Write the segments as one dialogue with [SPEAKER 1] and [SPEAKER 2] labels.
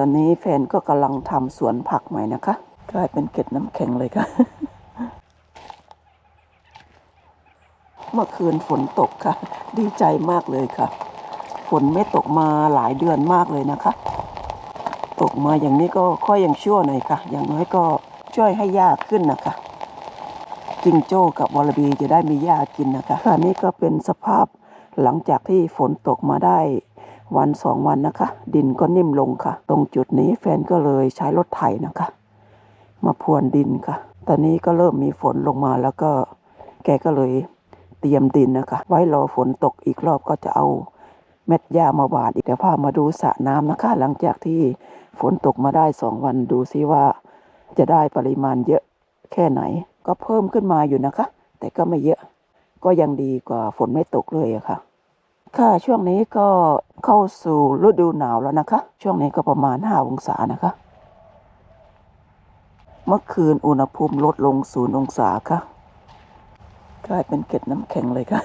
[SPEAKER 1] อนนี้แฟนก็กำลังทำสวนผักใหม่นะคะ กลายเป็นเกล็ดน้ำแข็งเลยค่ะ เมื่อคืนฝนตกค่ะ ดีใจมากเลยค่ะ ฝนไม่ตกมาหลายเดือนมากเลยนะคะ ตกมาอย่างนี้ก็ค่อยยังชั่วหน่อยค่ะ อย่างน้อยก็ช่วยให้หญ้าขึ้นนะคะจิงโจ้กับวอลลบีจะได้มีหญ้ากินนะคะค่ะนี่ก็เป็นสภาพหลังจากที่ฝนตกมาได้ วันสองวันนะคะ ดินก็นิ่มลงค่ะ ตรงจุดนี้แฟนก็เลยใช้รถไถนะคะ มาพรวนดินค่ะ ตอนนี้ก็เริ่มมีฝนลงมาแล้วก็แกก็เลยเตรียมดินนะคะ ไว้รอฝนตกอีกรอบก็จะเอาเม็ดหญ้ามาหวานอีกเดี๋ยวพามาดูสระน้ำนะคะ หลังจากที่ฝนตกมาได้สองวันดูซิว่า จะได้ปริมาณเยอะแค่ไหน ก็เพิ่มขึ้นมาอยู่นะคะ แต่ก็ไม่เยอะ ก็ยังดีกว่าฝนไม่ตกเลยอะค่ะ ค่ะช่วงนี้ก็เข้าสู่ฤดูหนาวแล้วนะคะ ช่วงนี้ก็ประมาณ5องศานะคะ เมื่อคืนอุณหภูมิลดลงศูนย์องศาค่ะ กลายเป็นเกล็ดน้ำแข็งเลยค่ะ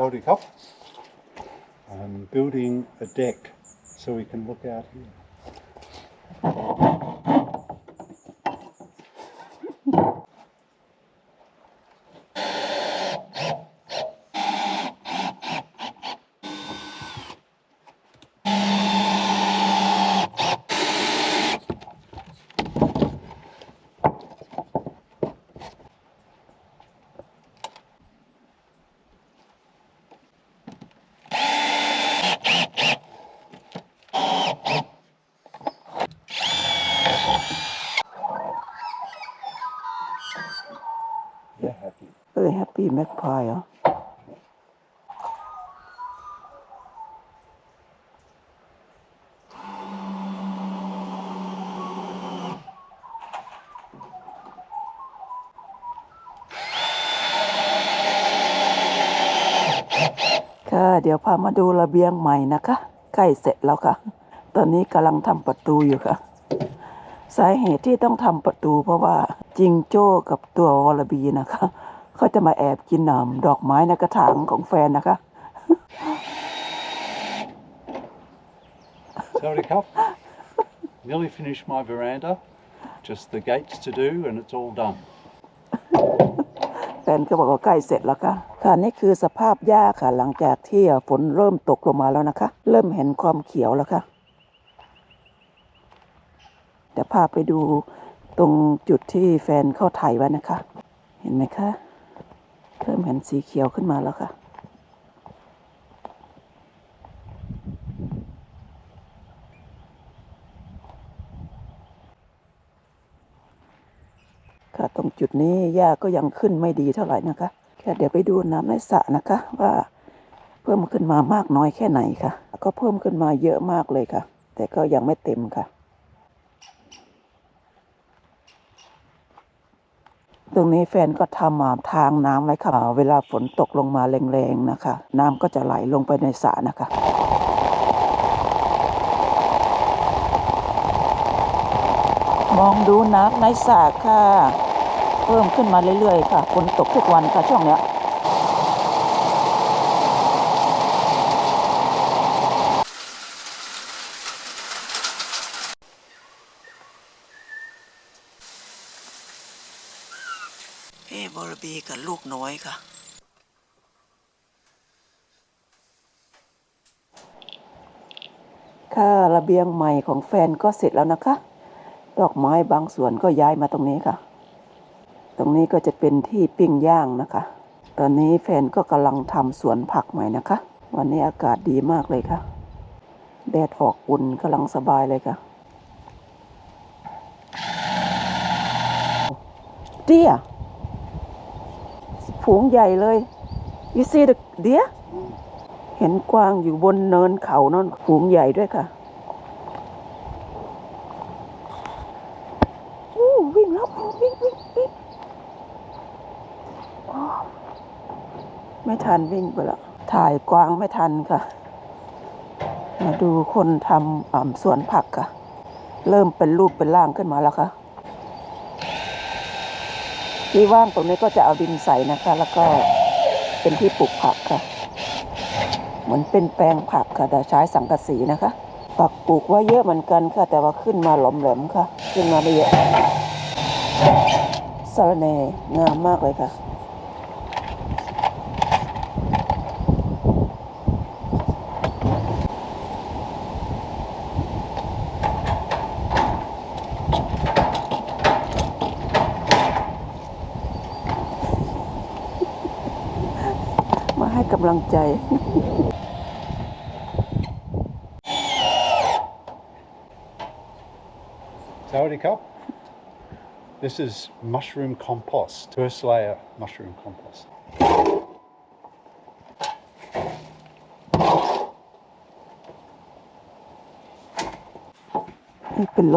[SPEAKER 2] Saudi Cup. I'm building a deck so we can look out here.
[SPEAKER 1] ปี้แม็กพายเหรอค่ะ เดี๋ยวพามาดูระเบียงใหม่นะคะใกล้เสร็จแล้วค่ะ ตอนนี้กำลังทำประตูอยู่ค่ะ สาเหตุที่ต้องทำประตูเพราะว่าจิงโจ้กับตัววอลลบีนะคะ เขาจะมาแอบกินหนามดอกไม้ในกระถางของแฟนนะคะ
[SPEAKER 2] Saudi Cup. Nearly finished my veranda. Just the gates to do and it's all done.
[SPEAKER 1] แฟนก็บอกว่าใกล้เสร็จแล้วค่ะ ค่ะนี่คือสภาพหญ้าค่ะ หลังจากที่ฝนเริ่มตกลงมาแล้วนะคะ เริ่มเห็นความเขียวแล้วค่ะเดี๋ยวพาไปดูตรงจุดที่แฟนเข้าถ่ายไว้นะคะ เห็นไหมคะ เริ่มเห็นสีเขียวขึ้นมาแล้วค่ะ ค่ะตรงจุดนี้หญ้าก็ยังขึ้นไม่ดีเท่าไหร่นะคะแค่เดี๋ยวไปดูน้ำในสระนะคะ ว่าเพิ่มขึ้นมามากน้อยแค่ไหนค่ะ ก็เพิ่มขึ้นมาเยอะมากเลยค่ะ แต่ก็ยังไม่เต็มค่ะ ตรงนี้แฟนก็ทำทางน้ำไว้ค่ะ เวลาฝนตกลงมาแรงๆนะคะ น้ำก็จะไหลลงไปในสระนะคะมองดูน้ำในสระค่ะ เพิ่มขึ้นมาเรื่อยๆ ค่ะฝนตกทุกวันค่ะช่วงเนี้ย เดีกับลูกน้อยค่ะ ค่ะระเบียงใหม่ของแฟนก็เสร็จแล้วนะคะ ดอกไม้บางส่วนก็ย้ายมาตรงนี้ค่ะ ตรงนี้ก็จะเป็นที่ปิ้งย่างนะคะ ตอนนี้แฟนก็กำลังทำสวนผักใหม่นะคะ วันนี้อากาศดีมากเลยค่ะ แดดออกอุ่นกำลังสบายเลยค่ะเดีย ฝูงใหญ่เลย you see the deer เห็นกวางอยู่บนเนินเขานั่นฝูงใหญ่ด้วยค่ะอู้วิ่งแล้ววิ่งวิ่งวิ่งไม่ทันวิ่งไปแล้วถ่ายกวางไม่ทันค่ะ มาดูคนทำอ่ำสวนผักค่ะ เริ่มเป็นรูปเป็นร่างขึ้นมาแล้วค่ะ ที่ว่างตรงนี้ก็จะเอาดินใส่นะคะ แล้วก็เป็นที่ปลูกผักค่ะ เหมือนเป็นแปลงผักค่ะ แต่ใช้สังกะสีนะคะผักปลูกไว่าเยอะเหมือนกันค่ะ แต่ว่าขึ้นมาหลอมแหลมค่ะ ขึ้นมาไม่เยอะสาระแหน่งามมากเลยค่ะำลังใจ
[SPEAKER 2] Saudi cup. This is mushroom compost, first layer mushroom compost.
[SPEAKER 1] นี่เป็นร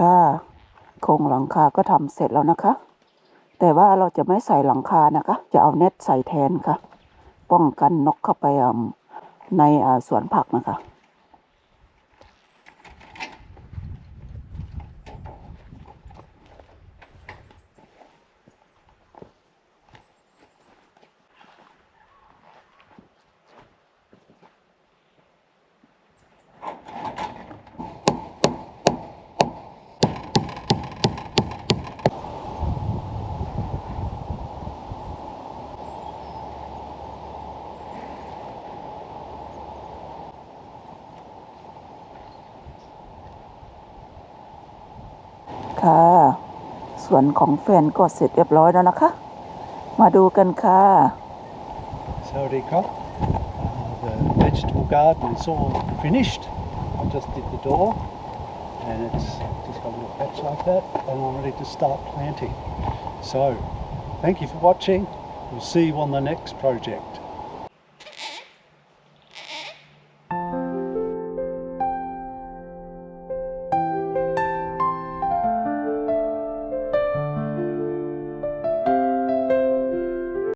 [SPEAKER 1] ถ โครงหลังคาก็ทำเสร็จแล้วนะคะ แต่ว่าเราจะไม่ใส่หลังคานะคะ จะเอาเน็ตใส่แทนค่ะ ป้องกันนกเข้าไปในสวนผักนะคะ ค่ะ ส่วนของแฟนก็เสร็จเรียบร้อยแล้วนะคะ มาดูกันค่ะ
[SPEAKER 2] Saudi cup. Uh, the vegetable garden is all finished. I just did the door and it's just got a little patch like that and I'm ready to start planting. So, thank you for watching. We'll see you on the next project.